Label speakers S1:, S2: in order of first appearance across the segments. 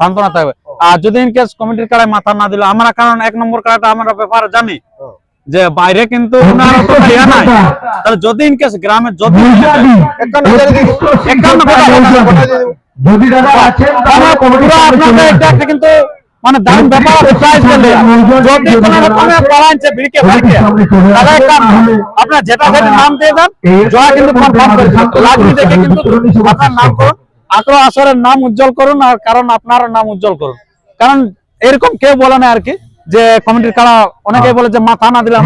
S1: সান্ত্বনা
S2: থাকবে।
S1: আর যদি ইন কেস কমিটির কাড়ায় মাথা না দিল আমরা কারণ এক নম্বর কাড়াটা আমরা ব্যাপারে জানি।
S2: হ্যাঁ।
S1: যে বাইরে কিন্তু নাই। তাহলে যদি ইন কেস গ্রামে যদি কিন্তু মানে দাম ব্যাপার প্রাইস বলে। কোনো রকমে ভিড়কে ভিড়কে তাহলে আপনার যেটা যেটা নাম দিয়ে দেন জয়া কিন্তু কনফার্ম করে দিন। দেখে কিন্তু আপনার নাম করুন। আগ্রহ আসরের নাম উজ্জ্বল করুন আর কারণ আপনার নাম উজ্জ্বল করুন কারণ এরকম কেউ বলে না আর কি যে কমিটির কারা অনেকে বলে যে মাথা না দিলে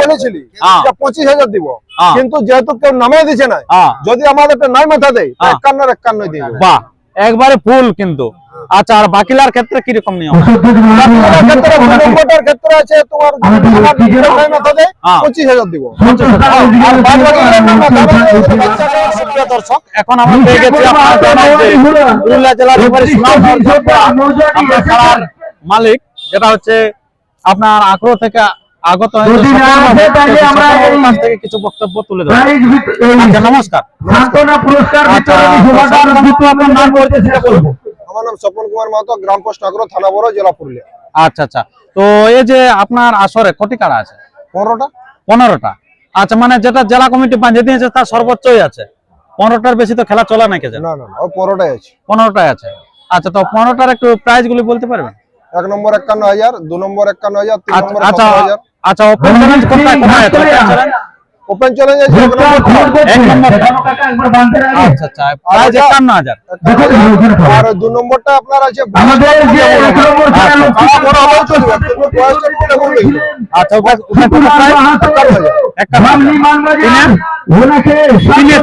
S2: বলেছিলি
S1: হ্যাঁ।
S2: পঁচিশ হাজার দিব
S1: হ্যাঁ।
S2: কিন্তু যেহেতু কেউ নামে দিছে না
S1: হ্যাঁ।
S2: যদি আমাদের নাই মাথা দেয়
S1: হ্যাঁ।
S2: একান্ন একান্ন দিয়ে দেবো।
S1: বাহ একবারে ফুল কিন্তু আচ্ছা আর বাকিলার ক্ষেত্রে কীরকম নিয়ম?
S2: ক্ষেত্রে নম্বরটার ক্ষেত্রে আছে তোমার যদি
S3: আমাদের কি
S2: দিব।
S1: আর বাদ দর্শক এখন আমরা পেয়ে গেছি আপনারা জেলার আপনার খেলার মালিক যেটা হচ্ছে আপনার আগ্রহ থেকে আগত থেকে কিছু বক্তব্য তুলে দেবো আচ্ছা নমস্কার।
S3: পুরস্কার
S2: আমার নাম স্বপন কুমার মাহাতো গ্রাম পোস্ট আগ্রহ থানা বড় জেলা পুরুলিয়া।
S1: আচ্ছা আচ্ছা। তো এই যে আপনার আসরে কোটি কাড়া আছে?
S2: পনেরোটা।
S1: পনেরোটা। আচ্ছা মানে যেটা জেলা কমিটি বাঁধে দিয়েছে তার সর্বোচ্চই আছে। পনেরোটার বেশি তো খেলা চলে নাকি
S2: না না না ওই পনেরোটাই আছে।
S1: পনেরোটাই আছে। আচ্ছা তো পনেরোটার একটু প্রাইস গুলি বলতে পারবেন?
S2: এক নম্বর একান্ন হাজার দু নম্বর একান্ন হাজার তিন
S1: আচ্ছা
S2: নম্বর
S1: আচ্ছা আচ্ছা কোথায়
S2: ওপেন চ্যালেঞ্জ আছে এক নম্বর
S1: এক নম্বর।
S3: কাকা একবার বাঁধতে।
S1: আচ্ছা আচ্ছা
S3: পাবো।
S2: আর দু নম্বরটা আপনার আছে
S3: আমাদের যে এক নম্বর
S1: আচ্ছা,
S2: বড়।
S1: আচ্ছা?
S3: ওনাকে
S1: আচ্ছা?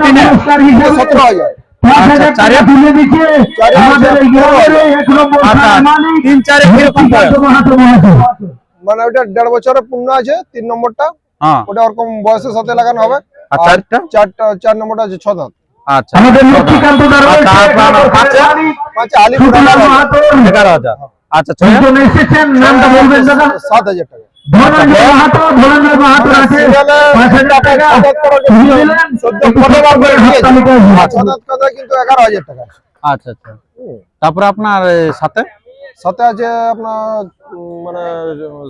S3: টাকা
S1: আচ্ছা।
S2: মানে ওটা দেড় বছরের পূর্ণ আছে তিন নম্বরটা ওটা ওরকম বয়সের সাথে লাগানো হবে।
S1: আর চারটা?
S2: চারটা চার নম্বরটা আছে ছ দাঁত।
S1: আচ্ছা
S3: আমাদের লক্ষ্মীকান্ত দা রয়েছে,
S1: আচ্ছা,
S2: পাঁচে
S3: মাহাতো।
S1: আচ্ছা
S3: এসেছেন, নামটা বলবেন দাদা?
S2: সাত হাজার টাকা।
S3: ধনঞ্জয় মাহাতো, ধনঞ্জয় মাহাতো আছে, পাঁচ হাজার টাকা। দিলেন।
S2: চোদ্দ পনেরো বার করে দিয়েছে।
S3: তালিকায়
S2: আর
S3: আছে।
S2: ছ দাঁত কথা কিন্তু এগারো হাজার টাকা
S1: আচ্ছা আচ্ছা। তারপরে আপনার সাথে?
S2: সাথে আছে আপনার মানে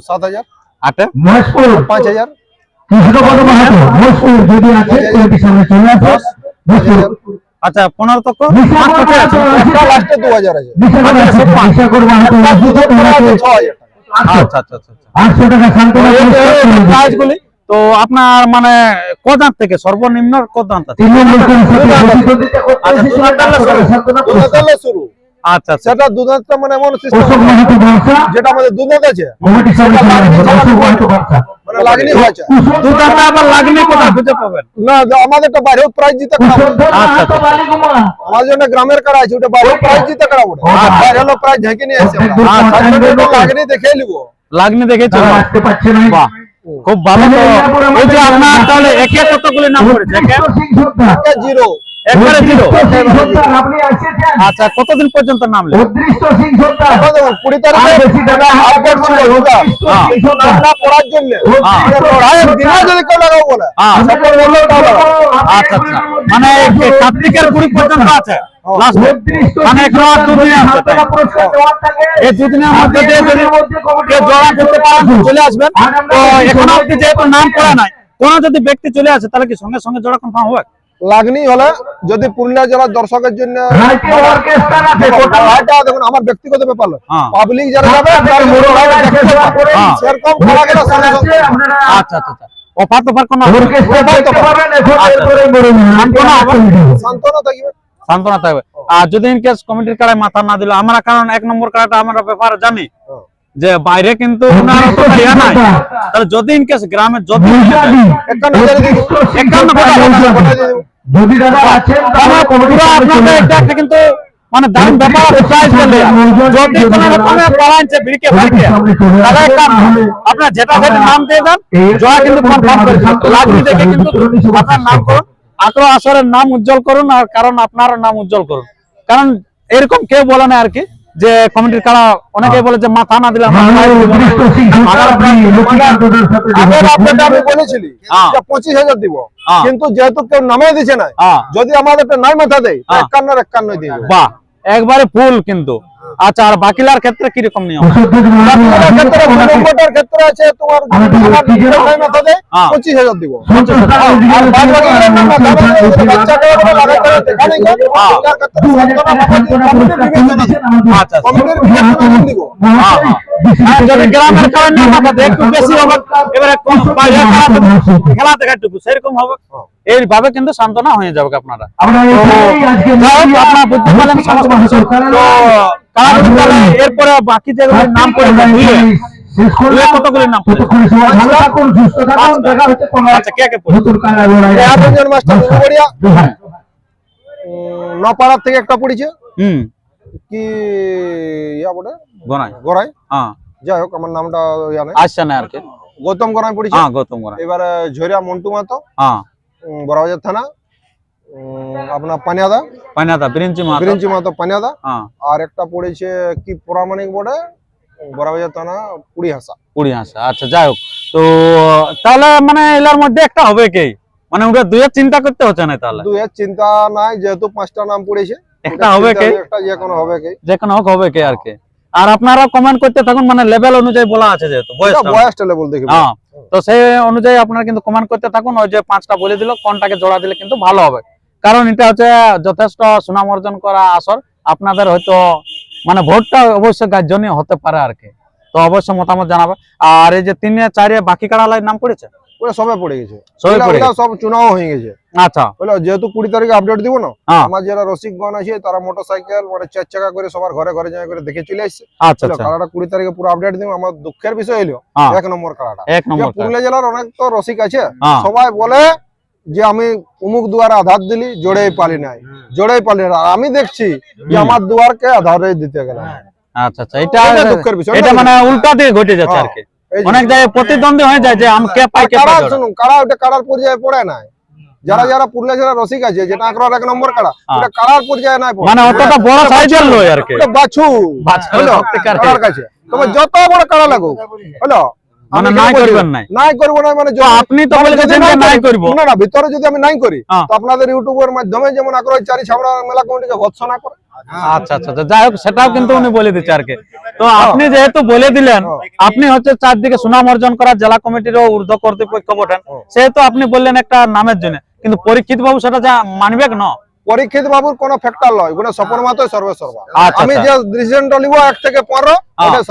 S2: সাত হাজার।
S1: আটে?
S3: মহেশপুর,
S2: পাঁচ হাজার।
S3: কৃষ্ণপদ মাহাতো, যদি আছে, কমিটির সামনে চলে আসো।
S1: আচ্ছা পনেরো তক? আচ্ছা আচ্ছা আচ্ছা আচ্ছা। তো আপনার মানে কদাঁত থেকে? সর্বনিম্ন
S3: তিন নম্বর করতে
S1: আচ্ছা, শুরু। আচ্ছা আচ্ছা।
S2: সেটা দু দাঁতটা মানে এমন সিস্টেম যেটা আমাদের দু দাঁত আছে। মানে লাগনি হয়েছে
S1: দুধারটা আবার লাগলে কোথায় খুঁজে পাবেন?
S2: না আমাদের তো বাইরেও প্রাইজ জিতে
S1: আচ্ছা,
S3: বালিগুমা।
S2: আমাদের জন্য গ্রামের কারা আছে ওটা বাইরেও প্রাইজ জিতে
S3: আচ্ছা।
S2: বাইরে হলো প্রাইজ ঝেঁকে নিয়ে এসে
S1: আচ্ছা,
S2: লাগনি দেখে নিবো।
S1: লাগনি। বাহ খুব ভালো তো। এই যে আপনার তাহলে একে কতগুলি নাম করেছে একে।
S2: জিরো।
S1: একবারে
S3: এসেছেন।
S1: আচ্ছা কতদিন পর্যন্ত নাম লেখা
S3: উৎকৃষ্ট সিং সর্দার।
S2: কুড়ি
S3: আর
S2: তারিখে
S3: বেশি টাকা
S2: আপডেট করবে ওটা
S3: উৎকৃষ্ট। সিং সর্দার।
S2: না পড়ার জন্য। দিনে যদি কেউ লাগাবো বলে সকল বললেও তাও লাগাবো।
S1: আচ্ছা মানে কার্তিকের কুড়ি পর্যন্ত আছে মানে
S3: সিং
S1: আর দুদিন আছে তাই?
S3: সান্ত্বনা পুরস্কার দেওয়ার থাকে।
S1: এই দুদিনের মধ্যে যদি কেউ জড়া করতে পারেন চলে আসবেন তো এখন অব্দি যেহেতু নাম পড়া নাই কোন যদি ব্যক্তি চলে আসে তাহলে কি সঙ্গে সঙ্গে জড়া কনফার্ম হবে
S2: লাগনি হলে যদি পুরুলিয়া জেলার দর্শকের জন্য
S3: রাইতে অর্কেস্ট্রা আছে,
S2: দেখুন, আমার ব্যক্তিগত ব্যাপার
S1: হ্যাঁ।
S2: পাবলিক যারা যাবে
S1: হ্যাঁ।
S2: সেরকম গেলে
S1: আচ্ছা আচ্ছা আচ্ছা। অফার তোফার কোন। সান্ত্বনা
S2: থাকবে।
S1: সান্ত্বনা থাকবে। আর যদি ইন কেস কমিটির কাড়ায় মাথা না দিল আমরা কারণ এক নম্বর কাড়াটা আমরা ব্যাপার জানি। যে বাইরে কিন্তু ইয়া নাই। তাহলে যদি ইন কেস গ্রামে যদি কিন্তু মানে দাম ব্যাপার যদি কোনো রকমে ভিড়কে তাহলে আপনার যেটা নাম দিয়ে দেন জয়া কিন্তু কনফার্ম করে দিন। দেখে কিন্তু আপনার নাম করুন আসরের নাম উজ্জ্বল করুন আর কারণ আপনার নাম উজ্জ্বল করুন। কারণ এরকম কেউ বলে না আর কি। যে কমিটির কারা অনেকেই বলে যে মাথা না দিলে আমরা পায়ে দিব না। আগার
S2: আগের আপডেটে আমি বলেছিলি
S1: হ্যাঁ।
S2: পঁচিশ হাজার দিব
S1: হ্যাঁ।
S2: কিন্তু যেহেতু কেউ নামে না
S1: হ্যাঁ।
S2: যদি আমাদেরটা নাই মাথা দেয়
S1: হ্যাঁ।
S2: একান্ন একান্ন দিয়ে
S1: বাহ একবারে ফুল কিন্তু আচ্ছা আর বাকিলার ক্ষেত্রে কীরকম নিয়ম
S2: ক্ষেত্রে আছে তোমার
S3: আমাদের
S1: হ্যাঁ।
S2: দিব হয়,
S1: হ্যাঁ। আচ্ছা আচ্ছা। হ্যাঁ, হ্যাঁ। হ্যাঁ, সেরকম হবে এইভাবে কিন্তু সান্ত্বনা হয়ে যাবে আপনারা এরপরে বাকি যেগুলো নাম করে আচ্ছা
S3: হ্যাঁ
S2: নপাড়ার থেকে একটা পড়েছে?
S1: হুম।
S2: কি ইয়া বটে
S1: গনাই।
S2: গড়াই?
S1: হ্যাঁ।
S2: যাই হোক আমার নামটা ইয়া নেই।
S1: আসছে না আর কি।
S2: গৌতম গড়াই পড়েছে?
S1: হ্যাঁ গৌতম গনাই।
S2: এবারে ঝরিয়া মন্টু মাতো।
S1: হ্যাঁ।
S2: বড়বাজার থানা। উম, আপনার পানিয়াদা।
S1: পাইনাদা বিরিঞ্চি মা
S2: বিরিঞ্চি মাতো পানিয়াদা।
S1: হ্যাঁ।
S2: আর একটা পড়েছে কি প্রামাণিক বটে বড়বাজার থানা পুরি হাসা।
S1: কুড়ি হাসা আচ্ছা যাই হোক। তো তাহলে মানে এলার মধ্যে একটা হবে কি? মানে ওটা চিন্তা করতে হচ্ছে না তাহলে?
S2: চিন্তা নাই যেহেতু পাঁচটা নাম পড়েছে
S1: একটা হবে কে?
S2: একটা যে কোনো হবে কে?
S1: যে কোনো হোক হবে কি আর কি? আর আপনারা কমেন্ট করতে থাকুন মানে লেভেল অনুযায়ী বলা আছে যেহেতু
S2: এটা
S1: বয়সটা।
S2: বয়সটা লেভেল দেখবে
S1: হ্যাঁ তো সেই অনুযায়ী আপনারা কিন্তু কমেন্ট করতে থাকুন ওই যে পাঁচটা বলে দিল কোনটাকে জোড়া দিলে কিন্তু ভালো হবে। কারণ এটা হচ্ছে যথেষ্ট সুনাম অর্জন করা আসর। আপনাদের হয়তো মানে ভোটটা অবশ্যই গার্জনই হতে পারে আর কি। তো অবশ্যই মতামত জানাবে। আর এই যে তিনে চারে বাকি কাড়ালার নাম পড়েছে?
S2: ওটা সবে পড়ে গেছে।
S1: সবে পড়ে
S2: সব চুনাও হয়ে গেছে।
S1: আচ্ছা।
S2: যেহেতু কুড়ি তারিখে আপডেট দিব না
S1: হ্যাঁ।
S2: আমার যারা রসিকগণ আছে তারা মোটর সাইকেল মানে চার চাকা করে সবার ঘরে ঘরে যাই করে দেখে চলে আসছে।
S1: আচ্ছা আচ্ছা।
S2: কুড়ি তারিখে পুরো আপডেট দিব আমার দুঃখের বিষয় হলো
S1: হ্যাঁ।
S2: এক নম্বর। পুরুলিয়া জেলার অনেক তো রসিক আছে
S1: হ্যাঁ।
S2: সবাই বলে যে আমি অমুক দুয়ার আধার দিলি জোড়েই পালি নাই। জোড়েই পালি না আমি দেখছি যে। আমার দুয়ারকে আধারে দিতে গেলাম।
S1: আচ্ছা আচ্ছা এটা
S2: এটা দুঃখের বিষয়
S1: এটা মানে উল্টা দিকে ঘটে যাচ্ছে আর কি। অনেক জায়গায় প্রতিদ্বন্দ্বী হয়ে যায় যে আমি কে পাই কে
S2: কারা
S1: পাই
S2: শুনুন কারা ওটা কারার পর্যায়ে পড়ে নাই? যারা যারা পুরুলিয়া জেলার রসিক আছে যেটা আগ্রহ এক নম্বর কারা
S1: হ্যাঁ।
S2: ওটা কারার পর্যায়ে নাই।
S1: মানে অতটা বড় সাইজের লয় আর কি।
S2: বাছু
S1: বাছু,
S2: হলো?
S1: সত্যিকার।
S2: কারার কাছে। তবে যত বড় কারা লাগুক হলো?
S1: মানে নাই করবেন নাই?
S2: নাই করব না মানে
S1: আপনি তো
S2: মানে
S1: বলে
S2: যদি
S1: গেছেন যে নাই করব।
S2: না না ভিতরে যদি আমি নাই করি
S1: হ্যাঁ।
S2: তো আপনাদের ইউটিউবের মাধ্যমে যেমন আগ্রহ চারি ছাবড়া মেলা কমিটিকে ভৎসনা করে।
S1: আচ্ছা আচ্ছা আচ্ছা, যাই হোক সেটাও কিন্তু উনি বলে দিচ্ছে আর কি। তো আপনি যেহেতু বলে দিলেন আপনি হচ্ছে চারদিকে সুনাম অর্জন করা জেলা কমিটিরও ঊর্ধ্ব কর্তৃপক্ষ বটেন। সেহেতু আপনি বললেন একটা নামের জন্য। কিন্তু পরীক্ষিত বাবু সেটা যা মানবে না?
S2: পরীক্ষিত বাবুর কোনো ফ্যাক্টর লয় কোনো সপন মাত্র সর্বে সর্বা
S1: আচ্ছা,
S2: আমি
S1: আচ্ছা।
S2: যে ডিসিশনটা নিব এক থেকে পনেরো
S1: হ্যাঁ।
S2: ওটাই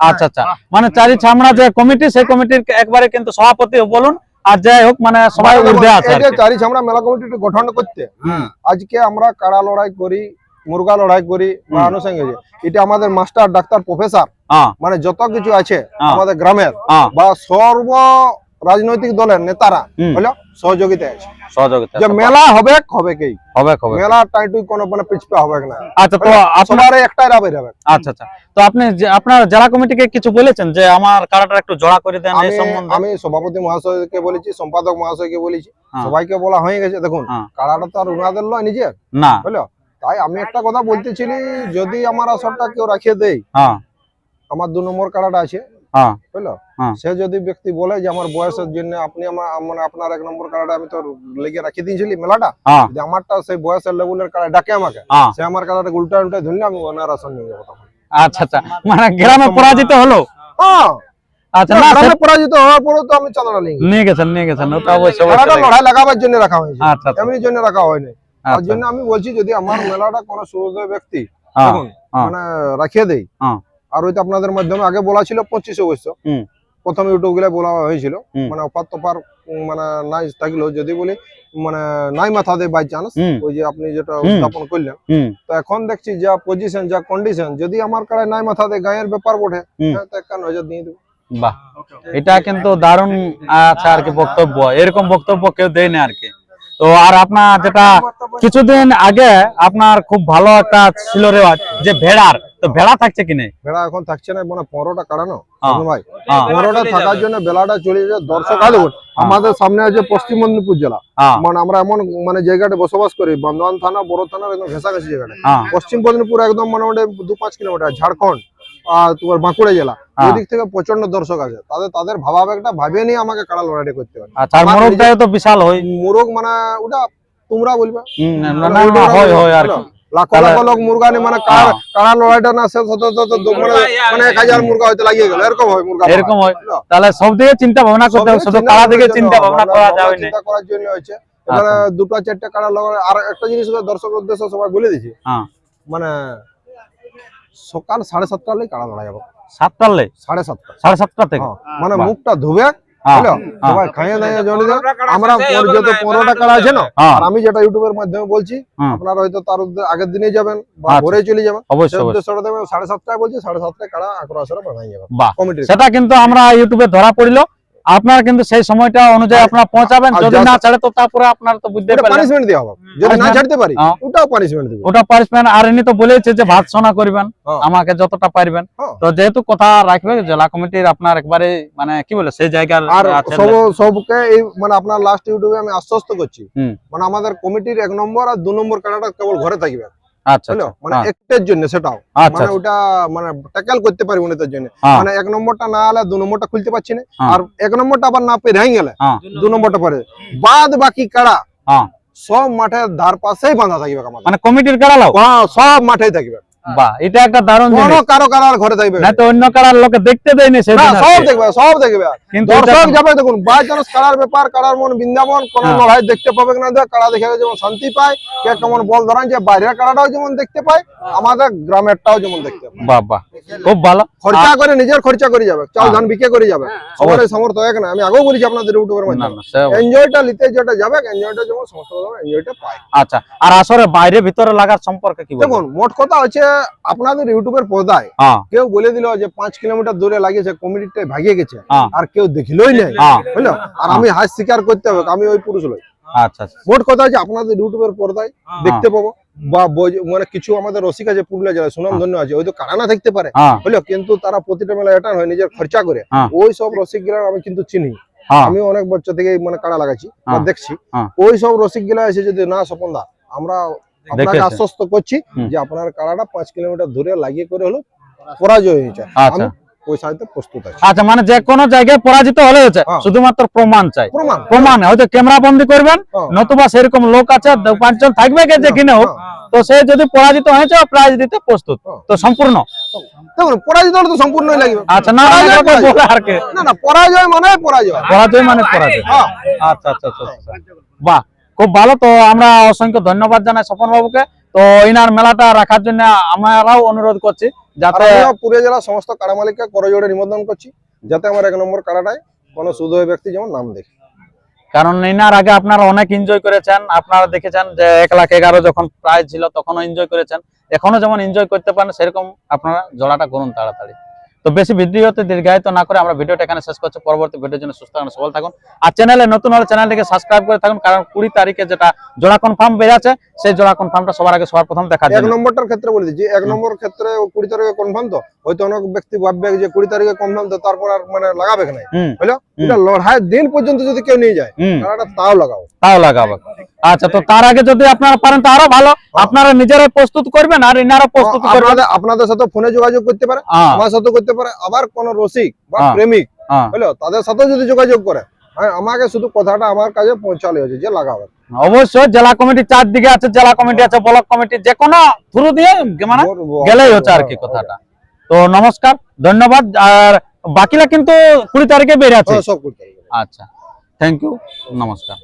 S1: আচ্ছা আচ্ছা মানে চারি ছামড়া যে কমিটি সেই কমিটির একবারে কিন্তু সভাপতি বলুন আর যাই হোক মানে সবাই ঊর্ধ্বে আছে
S2: যে চারি ছামড়া মেলা কমিটি গঠন করতে আজকে আমরা কাড়া লড়াই করি মুরগা লড়াই করি বা
S1: হুম।
S2: আনুষঙ্গে যে এটা আমাদের মাস্টার ডাক্তার প্রফেসর মানে যত কিছু আছে। আমাদের গ্রামের বা সর্ব রাজনৈতিক দলের নেতারা। হলো সহযোগিতা আছে।
S1: সহযোগিতা
S2: যে মেলা হবে হবে কি
S1: হবে হবে।
S2: মেলা টাইটুই কোনো মানে পিছপা হবে না।
S1: আচ্ছা তো আপনার
S2: একটাই রাবে হবে
S1: আচ্ছা আচ্ছা। তো আপনি যে আপনার জেলা কমিটিকে কিছু বলেছেন যে আমার কারাটা একটু জোড়া করে দেন এই সম্বন্ধে?
S2: আমি সভাপতি মহাশয়কে বলেছি সম্পাদক মহাশয়কে বলেছি।
S1: হ্যাঁ।
S2: সবাইকে বলা হয়ে গেছে দেখুন
S1: হ্যাঁ।
S2: কাড়াটা তো আর উনাদের নয় নিজের।
S1: না।
S2: বুঝলো তাই আমি একটা কথা বলতেছিলি যদি আমার আসরটা কেউ রাখিয়ে দেয়
S1: হ্যাঁ।
S2: আমার দু নম্বর কারাটা আছে। বুঝলো। সে যদি ব্যক্তি বলে যে আমার বয়সের জন্য আপনি আমার মানে আপনার এক নম্বর কাড়াটা আমি তো লেগে রাখিয়ে দিয়েছিলি মেলাটা।
S1: হ্যাঁ।
S2: যদি আমারটা সেই বয়সের লেভেলের কাড়া ডাকে আমাকে
S1: হ্যাঁ।
S2: সে আমার কাড়াটা উল্টা উল্টা ধরলে আমি ওনার আসন নিয়ে যাব তখন।
S1: আচ্ছা আচ্ছা। মানে গ্রামে পরাজিত হলো?
S2: হ্যাঁ।
S1: আচ্ছা না
S2: গ্রামে পরাজিত হওয়ার পরেও তো আমি চাঁদা নিয়ে
S1: নিয়ে গেছেন নিয়ে গেছেন ওটা অবশ্যই
S2: লড়াই লাগাবার জন্য রাখা হয়েছে।
S1: আচ্ছা আচ্ছা।
S2: এমনি জন্য রাখা হয়নি। তার। জন্য আমি বলছি যদি আমার মেলাটা কোনো সুযোগ ব্যক্তি
S1: হ্যাঁ, হ্যাঁ।
S2: মানে রাখিয়ে দেই।
S1: হ্যাঁ।
S2: আর ওইটা আপনাদের মাধ্যমে আগে বলা ছিল পঁচিশ অবশ্য। প্রথম ইউটিউবগুলো বলা হয়েছিল।
S1: হুম।
S2: মানে অপার তপার উম, মানে নাই থাকলেও যদি বলি মানে নাই মাথা দেয় বাই চান্স
S1: হুম।
S2: ওই যে আপনি যেটা
S1: হুম।
S2: উত্থাপন করলেন।
S1: হুম।
S2: তো এখন দেখছি যা পজিশন যা কন্ডিশন যদি আমার কাছে নাই মাথা দেয় গায়ের ব্যাপার বটে
S1: হুম।
S2: হ্যাঁ, তো একান্ন হাজার দিয়ে দেবো।
S1: বাহ। এটা কিন্তু দারুণ আছে আর কি বক্তব্য। এরকম বক্তব্য কেউ দেয় না আর কি। তো আর আপনার যেটা কিছুদিন আগে আপনার খুব ভালো একটা ছিল রেওয়াজ যে ভেড়ার তো ভেড়া থাকছে কি নেই?
S2: ভেড়া এখন থাকছে না মানে পনেরোটা কাড়ানো
S1: হ্যাঁ।
S2: ভাই
S1: হ্যাঁ।
S2: পনেরোটা থাকার জন্য বেলাটা চলে যায় দর্শক আলো। আমাদের সামনে আছে পশ্চিম মেদিনীপুর জেলা।
S1: হ্যাঁ।
S2: মানে আমরা এমন মানে জায়গাটা বসবাস করি বর্ধমান থানা বড় থানার একদম ঘেঁষাঘেঁষি জায়গাটা।
S1: হ্যাঁ।
S2: পশ্চিম মেদিনীপুর একদম মোটামুটি দু পাঁচ কিলোমিটার ঝাড়খণ্ড। আর তোমার বাঁকুড়া জেলা।
S1: হ্যাঁ।
S2: থেকে প্রচণ্ড দর্শক আছে তাদের তাদের ভাবাবেগটা ভাবিয়ে নিয়ে আমাকে কাড়া লড়াইটা করতে হবে
S1: আচ্ছা আর
S2: আমার
S1: তো বিশাল হয়।
S2: মুরগ মানে ওটা তোমরা বলবে।
S1: হুম, না না, না, হয় হয় আর
S2: লাখো লাখো লোক মুরগা নিয়ে মানে কাড়া
S1: হ্যাঁ।
S2: লড়াইটা না শেষ হতে হতে হতে দু- মানে মানে এক হাজার মুরগা হয়তো লাগিয়ে গেল। এরকম হয় মুরগা
S1: এরকম হয়। তাহলে সব দিকে চিন্তা ভাবনা করতে হবে। শুধু
S2: চিন্তা
S1: কারা দিকে চিন্তা ভাবনা করা
S2: আমরা
S1: যাবে না।
S2: চিন্তা করার জন্য হচ্ছে এখানে দুটো চারটে কাড়া লাগানো আর একটা জিনিস দর্শক উদ্দেশ্য সবাই বলে দিচ্ছি।
S1: হ্যাঁ।
S2: মানে সকাল সাড়ে সাতটা হলেই কাড়া লড়াই যাব।
S1: সাতটার লে
S2: সাড়ে সাতটা।
S1: সাড়ে সাতটা থেকে?
S2: হ্যাঁ, মানে মুখটা ধুবে
S1: হ্যাঁ, হ্যাঁ।
S2: আমরা যত পনেরোটা কাড়া আছে না
S1: হ্যাঁ।
S2: আর আমি যেটা ইউটিউবের মাধ্যমে বলছি আপনারা হয়তো তার আগের দিনে যাবেন বা
S1: আচ্ছা।
S2: ভোরে চলে যাবেন।
S1: অবশ্যই অবশ্যই।
S2: উদ্দেশ্যটা সাড়ে সাতটায় বলছি সাড়ে সাতটায় কাড়া আকরা আসরে বানাই যাবেন।
S1: সেটা কিন্তু আমরা ইউটিউবে ধরা পড়ল। আপনারা কিন্তু সেই সময়টা অনুযায়ী আপনারা পৌঁছাবেন। যদি না ছাড়ে তো তারপরে আপনারা তো বুঝতে পারলেন।
S2: পানিশমেন্ট দেওয়া হবে। যদি না ছাড়তে পারি
S1: হ্যাঁ।
S2: ওটাও পানিশমেন্ট দেবো।
S1: ওটা পারবেন আর এমনি তো বলেছে যে ভাত সোনা করবেন
S2: হ্যাঁ।
S1: আমাকে যতটা পারবেন।
S2: হ্যাঁ।
S1: তো যেহেতু কথা রাখবে জেলা কমিটির আপনার একবারে মানে কি বলে সেই জায়গার
S2: আর সব সবকে এই মানে আপনার লাস্ট ইউটিউবে আমি আশ্বস্ত করছি। মানে আমাদের কমিটির এক নম্বর আর দু নম্বর কাড়াটা কেবল ঘরে থাকবে।
S1: আচ্ছা আচ্ছা,
S2: মানে
S1: হ্যাঁ।
S2: জন্য সেটাও
S1: আচ্ছা
S2: মানে ওটা মানে ট্যাকেল করতে তার জন্য
S1: হ্যাঁ।
S2: মানে এক নম্বরটা না হলে দু নম্বরটা খুলতে পারছি না
S1: হ্যাঁ।
S2: আর এক নম্বরটা আবার না পেরে গেলে। দু নম্বরটা পরে বাদ বাকি কাড়া
S1: হ্যাঁ।
S2: সব মাঠের ধার পাশেই বাঁধা থাকবে
S1: মানে কমিটির
S2: হ্যাঁ, সব মাঠেই থাকবে
S1: বাহ এটা একটা দারুণ
S2: কোনো
S1: জিনিস।
S2: কারও কারার ঘরে থাকবে।
S1: না তো অন্য কারার লোকে দেখতে দেয়নি সেদিন
S2: সব দেখবে সব দেখবে।
S1: কিন্তু
S2: দর্শক যাবে দেখুন বাই চান্স কারার ব্যাপার কারার মন বৃন্দাবন কোন
S1: হ্যাঁ।
S2: লড়াই দেখতে পাবে না কারা দেখে যেমন শান্তি পায় কে কেমন বল ধরান যে বাইরের কারাটাও যেমন দেখতে পায় আমাদের গ্রামেরটাও যেমন দেখতে
S1: বাহ খুব ভালো।
S2: খরচা করে নিজের খরচা করে যাবে। চাল
S1: হ্যাঁ।
S2: ধান বিক্রি করে যাবে। সবার এই সামর্থ্য এক না আমি আগেও বলেছি আপনাদের ইউটিউবের মাধ্যমে। এনজয়টা নিতে যেটা যাবে এনজয়টা যেমন সমস্ত এনজয়টা পায়।
S1: আচ্ছা আর আসলে বাইরে ভিতরে লাগার সম্পর্কে কি
S2: দেখুন মোট কথা হচ্ছে আপনাদের ইউটিউবের পর্দায়
S1: হ্যাঁ।
S2: কেউ বলে দিল যে পাঁচ কিলোমিটার দূরে লাগিয়েছে কমিটিটা ভাগিয়ে গেছে।
S1: হ্যাঁ।
S2: আর কেউ দেখিলই নেই।
S1: হ্যাঁ।
S2: বুঝলো? আর আমি হাত স্বীকার করতে হবে আমি ওই পুরুষ লই
S1: আচ্ছা আচ্ছা।
S2: মোট কথা হচ্ছে আপনাদের ইউটিউবের পর্দায় দেখতে পাবো। বা মানে কিছু আমাদের রসিক আছে পুরুলিয়া জেলায় সুনাম ধন্য আছে হয়তো কারানা থাকতে পারে।
S1: হ্যাঁ।
S2: বুঝলো? কিন্তু তারা প্রতিটা মেলা এটা হয় নিজের খরচা করে।
S1: হ্যাঁ।
S2: ওই সব রসিক গিলা আমি কিন্তু চিনি।
S1: হ্যাঁ।
S2: আমি অনেক বছর থেকে মানে কাড়া লাগাচ্ছি
S1: হ্যাঁ।
S2: দেখছি।
S1: হ্যাঁ।
S2: ওই সব রসিকগুলা এসে যদি না স্বপন দা আমরা আপনাকে আশ্বস্ত করছি যে আপনার কাড়াটা পাঁচ কিলোমিটার দূরে লাগিয়ে করে হলো পরাজয় হয়েছে।
S1: আচ্ছা।
S2: আমি দিতে প্রস্তুত আছি।
S1: আচ্ছা মানে যে কোনো জায়গায় পরাজিত হলে হচ্ছে
S2: হ্যাঁ।
S1: শুধুমাত্র প্রমাণ চাই।
S2: প্রমাণ।
S1: প্রমাণ হয়তো ক্যামেরা বন্দি করবেন
S2: হ্যাঁ।
S1: নতুবা সেরকম লোক আছে পাঁচজন থাকবে যে কিনে হোক তো সে যদি পরাজিত হয়েছে প্রাইজ দিতে প্রস্তুত।
S2: হ্যাঁ।
S1: তো সম্পূর্ণ।
S2: দেখুন পরাজিত হলে তো সম্পূর্ণই লাগবে।
S1: আচ্ছা না
S2: পরাজয়,
S1: অনেক রকম
S2: পরাজয়।
S1: বলে আর কি।
S2: না না পরাজয় মানে পরাজয়।
S1: পরাজয় মানে পরাজয়।
S2: হ্যাঁ।
S1: আচ্ছা আচ্ছা আচ্ছা আচ্ছা। বাহ খুব ভালো। তো আমরা অসংখ্য ধন্যবাদ জানাই স্বপন বাবুকে। তো ইনার মেলাটা রাখার জন্য আমরাও অনুরোধ করছি। যাতে
S2: পুরুলিয়া সমস্ত কাড়া মালিককে করজোড়ে নিমন্ত্রণ করছি যাতে আমার এক নম্বর কাড়াটায় কোনো সুদয় ব্যক্তি যেমন নাম দেখে।
S1: কারণ আগে আপনারা অনেক এনজয় করেছেন আপনারা দেখেছেন যে এক লাখ এগারো যখন প্রাইজ ছিল তখনও এনজয় করেছেন এখনও যেমন এনজয় করতে পারেন সেরকম আপনারা জোড়াটা করুন তাড়াতাড়ি। তো বেশি ভিডিওতে দীর্ঘায়িত না করে আমরা ভিডিওটা এখানে শেষ করছি। পরবর্তী ভিডিওর জন্য সুস্থ থাকুন সবল থাকুন। আর চ্যানেলে নতুন হলে চ্যানেলটিকে সাবস্ক্রাইব করে থাকুন কারণ কুড়ি তারিখে যেটা জোড়া কনফার্ম বেরাচ্ছে সেই জোড়া কনফার্মটা সবার আগে সবার প্রথম দেখার
S2: এক নম্বরটার ক্ষেত্রে বলে দিচ্ছি এক নম্বর ক্ষেত্রে কুড়ি তারিখে কনফার্ম তো হয়তো অনেক ব্যক্তি ভাববে যে কুড়ি তারিখে কনফার্ম তো তারপর আর মানে লাগাবে না বুঝলো এটা লড়াইয়ের দিন পর্যন্ত যদি কেউ নিয়ে যায় কাড়াটা তাও লাগাও।
S1: তাও লাগাবো। আচ্ছা তো তার আগে যদি আপনারা পারেন তো আরও ভালো। আপনারা নিজেরাই প্রস্তুত করবেন আর ইনারা প্রস্তুত করবেন।
S2: আপনাদের আপনাদের সাথে ফোনে যোগাযোগ করতে পারে
S1: হ্যাঁ।
S2: আমার সাথে করতে পারে আবার কোন রসিক বা
S1: হ্যাঁ।
S2: প্রেমিক
S1: হ্যাঁ।
S2: বুঝলো? তাদের সাথে যদি যোগাযোগ করে হ্যাঁ, আমাকে শুধু কথাটা আমার কাছে পৌঁছালে হয়েছে যে লাগাবে
S1: অবশ্যই জেলা কমিটি চারদিকে আছে জেলা কমিটি আছে ব্লক কমিটি যে কোনো থ্রু দিয়ে মানে গেলেই হচ্ছে আর কি কথাটা। তো নমস্কার ধন্যবাদ আর বাকিরা কিন্তু কুড়ি তারিখে বের আছে। আচ্ছা থ্যাংক ইউ নমস্কার।